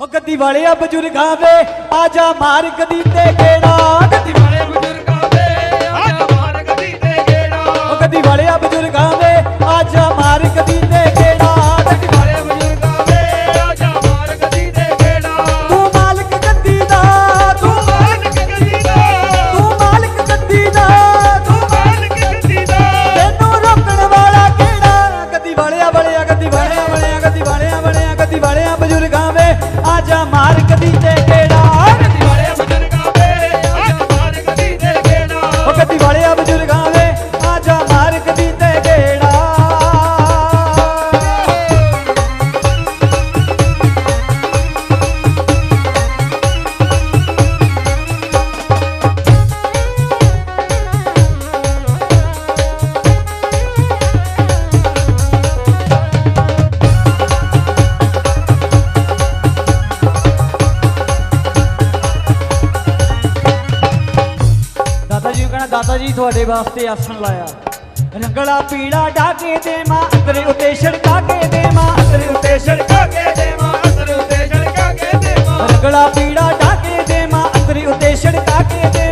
ਉਹ ਗੱਦੀ ਵਾਲਿਆ ਬਜ਼ੁਰਗਾਂ ਵੇ ਆ ਜਾ ਮਾਰ ਗਦੀ ਤੇ ਗੇੜਾ। ਗੱਦੀ ਵਾਲੇ ਬਜ਼ੁਰਗਾਂ ਵੇ ਆ ਜਾ ਮਾਰ ਗਦੀ ਤੇ ਗੇੜਾ ਦਾਦਾ ਜੀ ਤੁਹਾਡੇ ਵਾਸਤੇ ਆਸਣ ਲਾਇਆ। ਰੰਗਲਾ ਪੀੜਾ ਡਾਕੇ ਦੇ ਮਾਂ, ਅੰਦਰੇ ਉੱਤੇ ਛੜਕਾ ਕੇ ਦੇ ਮਾਂ, ਅੰਦਰੇ ਉੱਤੇ ਛੜਕਾ ਕੇ ਦੇ ਮਾਂ, ਅੰਦਰੇ ਉੱਤੇ ਛੜਕਾ ਕੇ ਦੇ ਮਾਂ। ਰੰਗਲਾ ਪੀੜਾ ਡਾਕੇ ਦੇ ਮਾਂ, ਅੰਦਰੇ ਉੱਤੇ ਛੜਕਾ ਕੇ ਦੇ